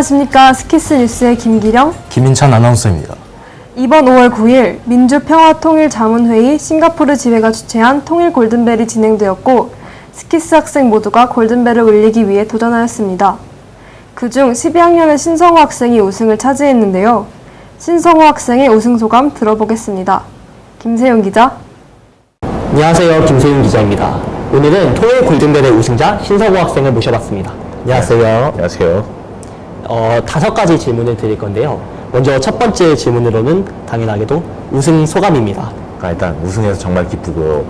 안녕하십니까 스키스 뉴스의 김기령. 김인찬 아나운서입니다. 이번 5월 9일 민주평화통일자문회의 싱가포르 지회가 주최한 통일 골든벨이 진행되었고 스키스 학생 모두가 골든벨을 울리기 위해 도전하였습니다. 그중 12학년의 신성호 학생이 우승을 차지했는데요. 신성호 학생의 우승 소감 들어보겠습니다. 김세용 기자. 안녕하세요. 김세윤 기자입니다. 오늘은 통일 골든벨의 우승자 신서구 학생을 모셔봤습니다. 안녕하세요. 안녕하세요. 어, 다섯 가지 질문을 드릴 건데요. 먼저 첫 번째 질문으로는 당연하게도 우승 소감입니다. 아, 일단 우승해서 정말 기쁘고요.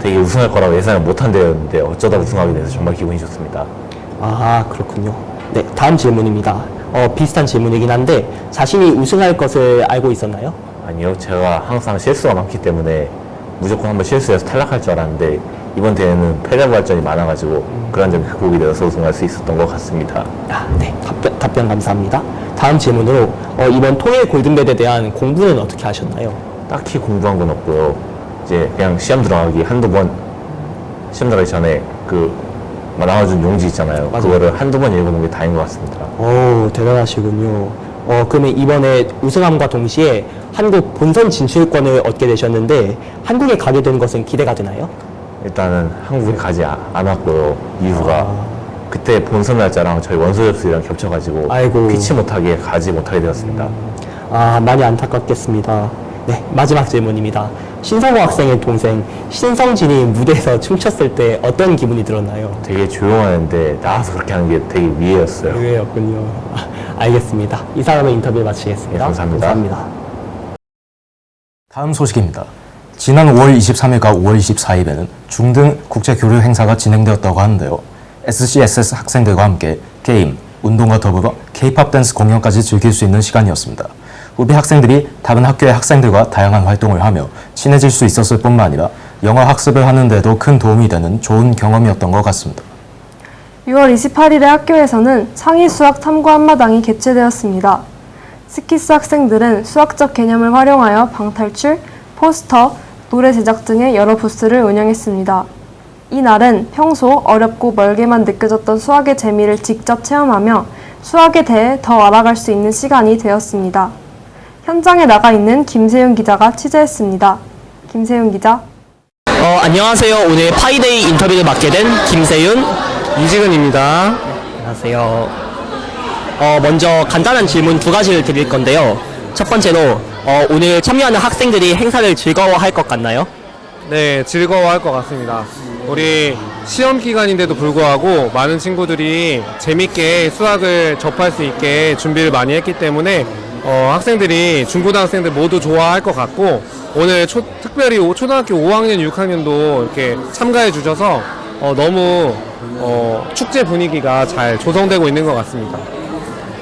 되게 우승할 거라고 예상을 못한 대회였는데 어쩌다 우승하게 돼서 정말 기분이 좋습니다. 아, 그렇군요. 네, 다음 질문입니다. 어, 비슷한 질문이긴 한데 자신이 우승할 것을 알고 있었나요? 아니요, 제가 항상 실수가 많기 때문에 무조건 한번 실수해서 탈락할 줄 알았는데 이번 대회는 패자부활전이 많아가지고 그런 점이 극복이 되어서 우승할 수 있었던 것 같습니다. 아, 네. 답변, 답변 감사합니다. 다음 질문으로 어, 이번 통일 골든벨에 대한 공부는 어떻게 하셨나요? 딱히 공부한 건 없고요. 이제 그냥 시험 들어가기 한두 번 시험 들어가기 전에 그 나와준 용지 있잖아요. 맞아요. 그거를 한두 번 읽어본 게 다인 것 같습니다. 오, 대단하시군요. 어, 그러면 이번에 우승함과 동시에 한국 본선 진출권을 얻게 되셨는데 한국에 가게 된 것은 기대가 되나요? 일단은 한국에 가지 아- 않았고요. 이유가 아. 그때 본선 날짜랑 저희 원서 접수랑 겹쳐가지고 아이고. 피치 못하게 가지 못하게 되었습니다. 아, 많이 안타깝겠습니다. 네, 마지막 질문입니다. 신성호 학생의 동생 신성진이 무대에서 춤췄을 때 어떤 기분이 들었나요? 되게 조용하는데 나와서 그렇게 하는 게 되게 위해였어요. 의외였군요. 아, 알겠습니다. 이상으로 인터뷰 마치겠습니다. 네, 감사합니다. 감사합니다. 다음 소식입니다. 지난 5월 23일과 5월 24일에는 중등 국제 교류 행사가 진행되었다고 하는데요. SCSS 학생들과 함께 게임, 운동과 더불어 K-팝 댄스 공연까지 즐길 수 있는 시간이었습니다. 우리 학생들이 다른 학교의 학생들과 다양한 활동을 하며 친해질 수 있었을 뿐만 아니라 영어 학습을 하는데도 큰 도움이 되는 좋은 경험이었던 것 같습니다. 6월 28일에 학교에서는 창의 수학 탐구 한마당이 개최되었습니다. 스키스 학생들은 수학적 개념을 활용하여 방탈출, 포스터, 노래 제작 등의 여러 부스를 운영했습니다. 이날은 평소 어렵고 멀게만 느껴졌던 수학의 재미를 직접 체험하며 수학에 대해 더 알아갈 수 있는 시간이 되었습니다. 현장에 나가 있는 김세윤 기자가 취재했습니다. 김세윤 기자. 어, 안녕하세요. 오늘 파이데이 인터뷰를 맡게 된 김세윤, 이지근입니다. 안녕하세요. 어, 먼저 간단한 질문 두 가지를 드릴 건데요. 첫 번째로 어, 오늘 참여하는 학생들이 행사를 즐거워할 것 같나요? 네, 즐거워할 것 같습니다. 우리 시험 기간인데도 불구하고 많은 친구들이 재밌게 수학을 접할 수 있게 준비를 많이 했기 때문에 어, 학생들이 중고등학생들 모두 좋아할 것 같고 오늘 초- 특별히 오- 초등학교 5학년, 6학년도 이렇게 참가해 주셔서 어, 너무 어, 축제 분위기가 잘 조성되고 있는 것 같습니다.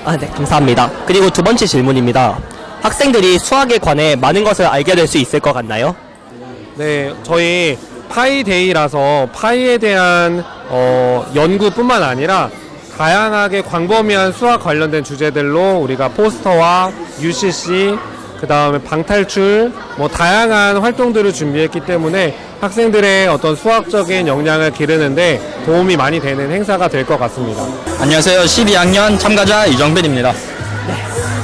아, 네, 감사합니다. 그리고 두 번째 질문입니다. 학생들이 수학에 관해 많은 것을 알게 될 수 있을 것 같나요? 네, 저희 파이데이라서 파이에 대한 어, 연구뿐만 아니라 다양하게 광범위한 수학 관련된 주제들로 우리가 포스터와 UCC 그 다음에 방탈출 뭐 다양한 활동들을 준비했기 때문에 학생들의 어떤 수학적인 역량을 기르는데 도움이 많이 되는 행사가 될 것 같습니다. 안녕하세요. 12학년 참가자 이정빈입니다.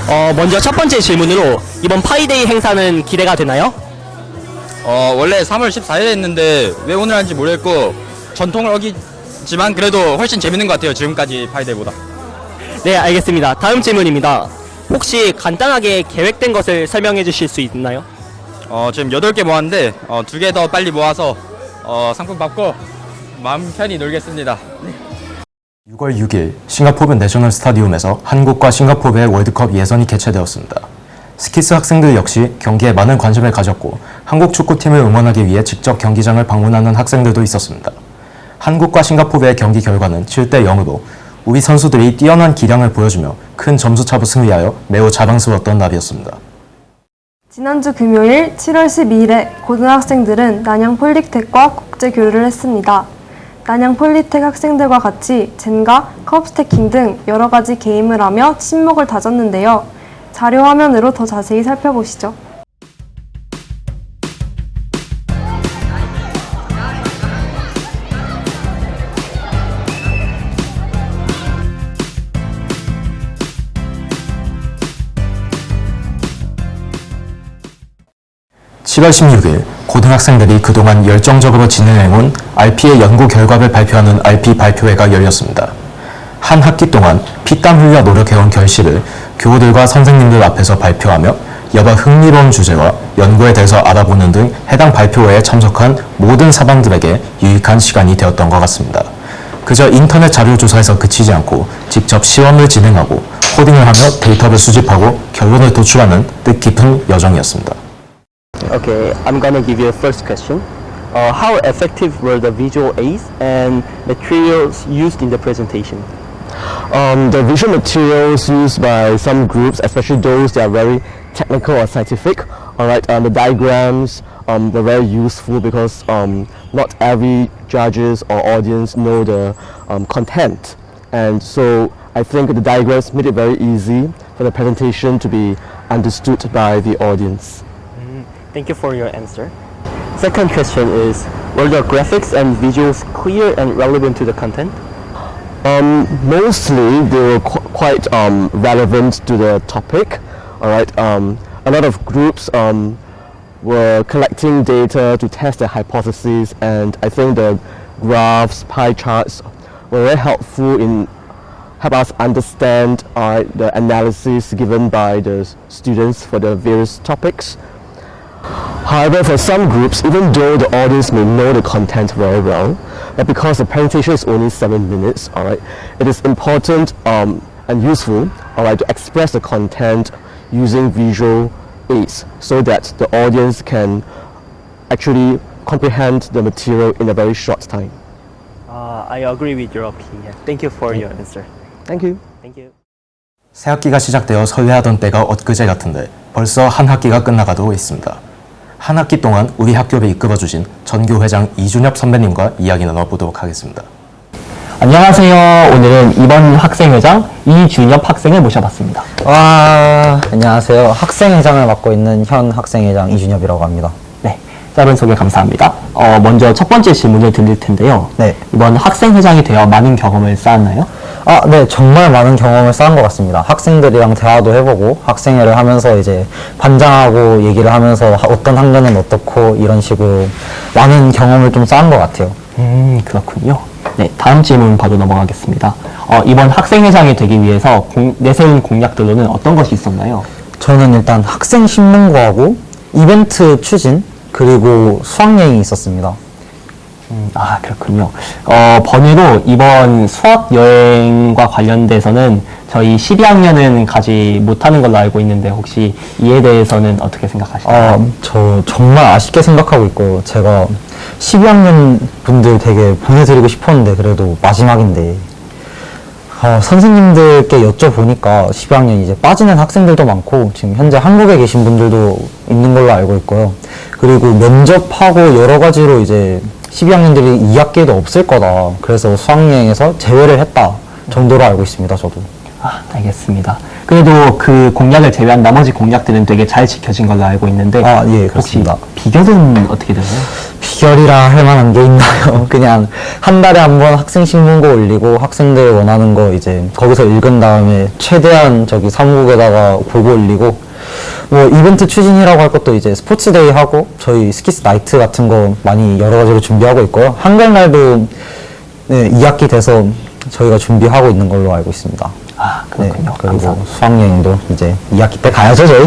어, 먼저 첫 번째 질문으로 이번 파이데이 행사는 기대가 되나요? 어, 원래 3월 14일에 했는데 왜 오늘 하는지 모르겠고 전통을 어기지만 그래도 훨씬 재밌는 것 같아요. 지금까지 파이데이보다. 네, 알겠습니다. 다음 질문입니다. 혹시 간단하게 계획된 것을 설명해 주실 수 있나요? 어, 지금 8개 모았는데 어, 2개 더 빨리 모아서 어, 상품 받고 마음 편히 놀겠습니다. 6월 6일 싱가포르 내셔널 스타디움에서 한국과 싱가포르의 월드컵 예선이 개최되었습니다. 스키스 학생들 역시 경기에 많은 관심을 가졌고 한국 축구팀을 응원하기 위해 직접 경기장을 방문하는 학생들도 있었습니다. 한국과 싱가포르의 경기 결과는 7대 0으로 우리 선수들이 뛰어난 기량을 보여주며 큰 점수차로 승리하여 매우 자랑스러웠던 날이었습니다. 지난주 금요일 7월 12일에 고등학생들은 난양 폴리텍과 국제 교류를 했습니다. 난양 폴리텍 학생들과 같이 젠가, 컵스테킹 등 여러 가지 게임을 하며 친목을 다졌는데요. 자료 화면으로 더 자세히 살펴보시죠. 7월 16일 고등학생들이 그동안 열정적으로 진행해온 RP의 연구 결과를 발표하는 RP 발표회가 열렸습니다. 한 학기 동안 피땀 흘려 노력해온 결실을 교우들과 선생님들 앞에서 발표하며 여러 흥미로운 주제와 연구에 대해서 알아보는 등 해당 발표회에 참석한 모든 사방들에게 유익한 시간이 되었던 것 같습니다. 그저 인터넷 자료 조사에서 그치지 않고 직접 시험을 진행하고 코딩을 하며 데이터를 수집하고 결론을 도출하는 뜻깊은 여정이었습니다. Okay, I'm gonna give you a first question. Uh, how effective were the visual aids and materials used in the presentation? Um, the visual materials used by some groups, especially those that are very technical or scientific, all right, um, the diagrams um, were very useful because um, not every judges or audience know the um, content, and so I think the diagrams made it very easy for the presentation to be understood by the audience. Thank you for your answer. Second question is, were the graphics and visuals clear and relevant to the content? Um, mostly they were qu- quite um, relevant to the topic. All right. Um, a lot of groups um, were collecting data to test their hypotheses, and I think the graphs, pie charts were very helpful in help us understand uh, the analysis given by the students for the various topics. However, for some groups, even though the audience may know the content very well, but because the presentation is only seven minutes, all right, it is important um, and useful, all right, to express the content using visual aids so that the audience can actually comprehend the material in a very short time. Uh, I agree with your opinion. Thank you for your answer. Thank you. Thank you. 새 학기가 시작되어 설레하던 때가 엊그제 같은데 벌써 한 학기가 끝나가고 있습니다. 한 학기 동안 우리 학교를 이끌어 주신 전교 회장 이준엽 선배님과 이야기 나눠보도록 하겠습니다. 안녕하세요. 오늘은 이번 학생회장 이준엽 학생을 모셔봤습니다. 와, 안녕하세요. 학생회장을 맡고 있는 현 학생회장 이준엽이라고 합니다. 네, 짧은 소개 감사합니다. 어, 먼저 첫 번째 질문을 드릴 텐데요. 네. 이번 학생회장이 되어 많은 경험을 쌓았나요? 아, 네, 정말 많은 경험을 쌓은 것 같습니다. 학생들이랑 대화도 해보고, 학생회를 하면서 이제 반장하고 얘기를 하면서 하- 어떤 학년은 어떻고, 이런 식으로 많은 경험을 좀 쌓은 것 같아요. 음, 그렇군요. 네, 다음 질문 바로 넘어가겠습니다. 어, 이번 학생회장이 되기 위해서 공- 내세운 공약들로는 어떤 것이 있었나요? 저는 일단 학생 신문고하고, 이벤트 추진, 그리고 수학여행이 있었습니다. 음, 아, 그렇군요. 어, 번외로 이번 수학 여행과 관련돼서는 저희 12학년은 가지 못하는 걸로 알고 있는데 혹시 이에 대해서는 어떻게 생각하시나요? 아, 저 정말 아쉽게 생각하고 있고 제가 12학년 분들 되게 보내드리고 싶었는데 그래도 마지막인데 어, 선생님들께 여쭤보니까 12학년 이제 빠지는 학생들도 많고 지금 현재 한국에 계신 분들도 있는 걸로 알고 있고요. 그리고 면접하고 여러 가지로 이제 12학년들이 2학기에도 없을 거다. 그래서 수학여행에서 제외를 했다 정도로 알고 있습니다. 저도. 아, 알겠습니다. 그래도 그 공약을 제외한 나머지 공약들은 되게 잘 지켜진 걸로 알고 있는데 아, 예, 혹시 그렇습니다. 비결은 어떻게 되나요? 비결이라 할 만한 게 있나요? 그냥 한 달에 한 번 학생 신문고 올리고 학생들 원하는 거 이제 거기서 읽은 다음에 최대한 저기 사무국에다가 보고 올리고 뭐 이벤트 추진이라고 할 것도 이제 스포츠데이 하고 저희 스키스 나이트 같은 거 많이 여러 가지로 준비하고 있고요. 한글날도 네, 2학기 돼서 저희가 준비하고 있는 걸로 알고 있습니다. 아, 네, 그렇군요. 그리고 감사합니다. 수학여행도 이제 2학기 때 가야죠, 저희.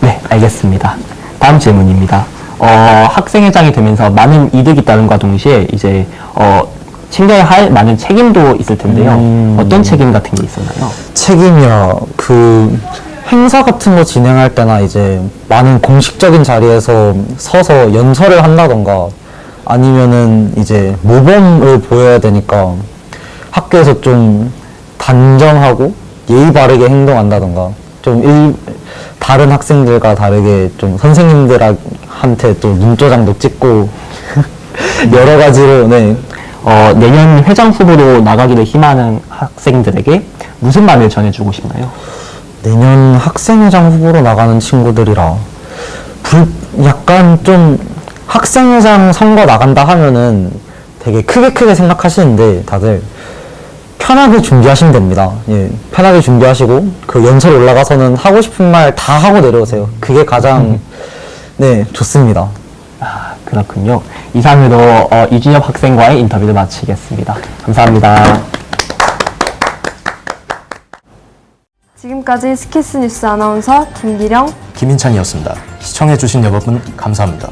네, 알겠습니다. 다음 질문입니다. 어, 학생회장이 되면서 많은 이득이 따른과 동시에 이제 어, 챙겨야 할 많은 책임도 있을 텐데요. 음. 어떤 책임 같은 게 있었나요? 책임이야 그 행사 같은 거 진행할 때나 이제 많은 공식적인 자리에서 서서 연설을 한다던가 아니면은 이제 모범을 보여야 되니까 학교에서 좀 단정하고 예의 바르게 행동한다던가 좀 일, 다른 학생들과 다르게 좀 선생님들한테 또 눈조장도 찍고 여러 가지로 네 어, 내년 회장 후보로 나가기를 희망하는 학생들에게 무슨 말을 전해주고 싶나요? 내년 학생회장 후보로 나가는 친구들이라 불 약간 좀 학생회장 선거 나간다 하면은 되게 크게 크게 생각하시는데 다들 편하게 준비하시면 됩니다. 예, 편하게 준비하시고 그 연설 올라가서는 하고 싶은 말 다 하고 내려오세요. 그게 가장 네, 좋습니다. 아, 그렇군요. 이상으로 어, 이준엽 학생과의 인터뷰를 마치겠습니다. 감사합니다. 지금까지 스키스 뉴스 아나운서 김기령, 김인찬이었습니다. 시청해주신 여러분 감사합니다.